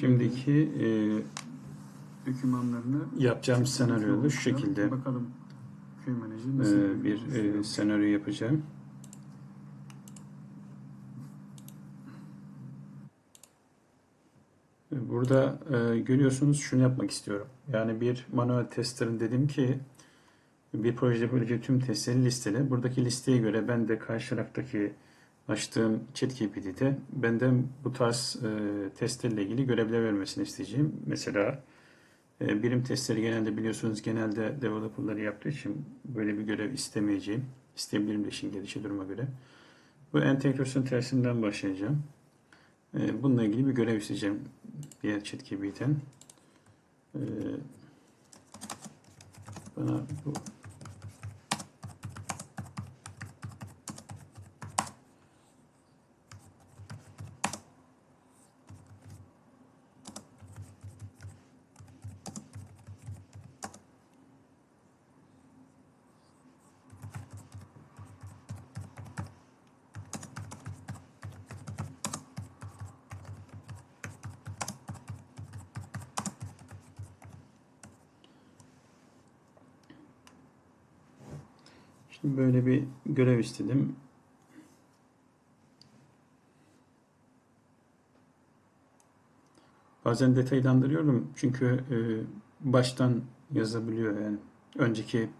Şimdiki e, dokümanlarını yapacağım senaryoda şu şekilde Bakalım e, bir e, senaryo yapacağım. Burada e, görüyorsunuz şunu yapmak istiyorum. Yani bir manuel testerin dedim ki bir projede yapabileceği tüm testleri listele. Buradaki listeye göre ben de karşı taraftaki açtığım ChatGPT'de benden bu tarz e, testlerle ilgili görevler vermesini isteyeceğim. Mesela e, birim testleri genelde biliyorsunuz genelde developerları yaptığı için böyle bir görev istemeyeceğim. İsteyebilirim de işin gelişi duruma göre. Bu entegrasyon tersinden başlayacağım. E, bununla ilgili bir görev isteyeceğim diğer ChatGPT'den. E, bana bu Şimdi böyle bir görev istedim. Bazen detaylandırıyorum çünkü e, baştan yazabiliyor yani. Önceki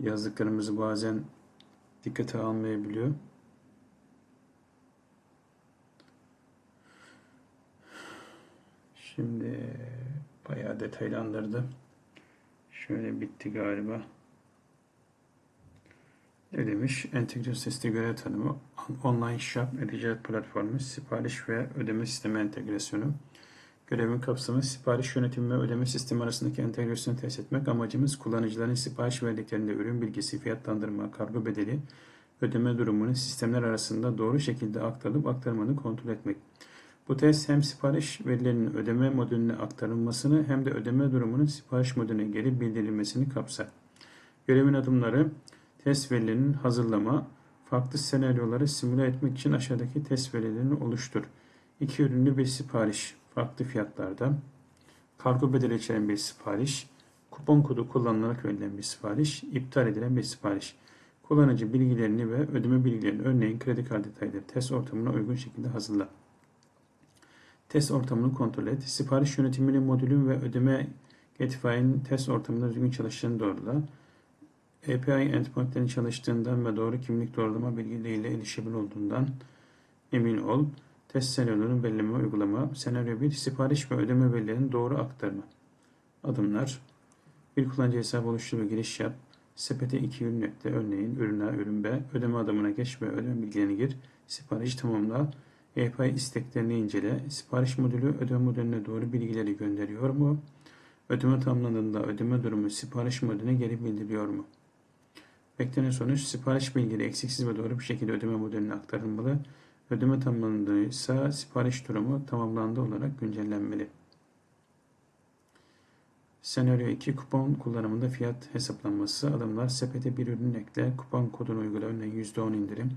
yazdıklarımızı bazen dikkate almayabiliyor. Şimdi bayağı detaylandırdı. Şöyle bitti galiba. Ne demiş? Entegre sesli görev tanımı, online shop, e-ticaret platformu, sipariş ve ödeme sistemi entegrasyonu. Görevin kapsamı sipariş yönetimi ve ödeme sistemi arasındaki entegrasyonu test etmek. Amacımız kullanıcıların sipariş verdiklerinde ürün bilgisi, fiyatlandırma, kargo bedeli, ödeme durumunu sistemler arasında doğru şekilde aktarılıp aktarmanı kontrol etmek. Bu test hem sipariş verilerinin ödeme modülüne aktarılmasını hem de ödeme durumunun sipariş modülüne geri bildirilmesini kapsar. Görevin adımları test verilerinin hazırlama, farklı senaryoları simüle etmek için aşağıdaki test verilerini oluştur. İki ürünlü bir sipariş, farklı fiyatlarda, kargo bedeli içeren bir sipariş, kupon kodu kullanılarak verilen bir sipariş, iptal edilen bir sipariş. Kullanıcı bilgilerini ve ödeme bilgilerini örneğin kredi kartı detayları test ortamına uygun şekilde hazırla. Test ortamını kontrol et. Sipariş yönetiminin modülün ve ödeme Gatify'in test ortamında düzgün çalıştığını doğrula. API endpointlerin çalıştığından ve doğru kimlik doğrulama bilgileriyle erişilebilir olduğundan emin ol. Test senaryolarını belirleme uygulama. Senaryo 1. Sipariş ve ödeme verilerinin doğru aktarma. Adımlar. Bir kullanıcı hesabı oluştur giriş yap. Sepete iki ürün ekle. Örneğin ürün A, ürün B. Ödeme adımına geç ve ödeme bilgilerini gir. Sipariş tamamla. API isteklerini incele. Sipariş modülü ödeme modülüne doğru bilgileri gönderiyor mu? Ödeme tamamlandığında ödeme durumu sipariş modülüne geri bildiriyor mu? Beklenen sonuç sipariş bilgileri eksiksiz ve doğru bir şekilde ödeme modeline aktarılmalı. Ödeme tamamlandıysa sipariş durumu tamamlandı olarak güncellenmeli. Senaryo 2 kupon kullanımında fiyat hesaplanması. Adımlar sepete bir ürün ekle, kupon kodunu uygula örneğin %10 indirim.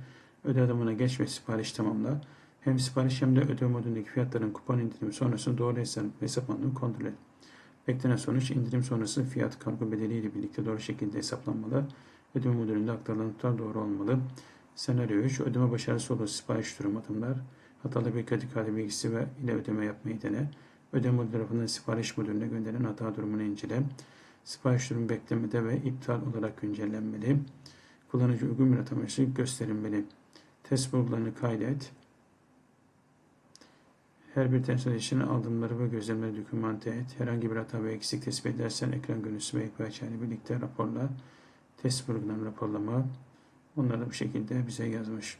Öde adımına geç ve sipariş tamamla. Hem sipariş hem de ödeme modundaki fiyatların kupon indirimi sonrası doğru hesap, hesaplandığını kontrol et. Beklenen sonuç indirim sonrası fiyat kargo bedeli ile birlikte doğru şekilde hesaplanmalı. Ödeme modülünde aktarılan tutar doğru olmalı. Senaryo 3. Ödeme başarısı olur. Sipariş durum adımlar. Hatalı bir kredi kartı bilgisi ve ile ödeme yapmayı dene. Ödeme modülü tarafından sipariş modülüne gönderilen hata durumunu incele. Sipariş durumu beklemede ve iptal olarak güncellenmeli. Kullanıcı uygun bir ataması gösterilmeli. Test bulgularını kaydet. Her bir test için adımları ve gözlemleri dokümante et. Herhangi bir hata ve eksik tespit edersen ekran görüntüsü ve ile birlikte raporla test bulgularını raporlama. Onları da bu şekilde bize yazmış.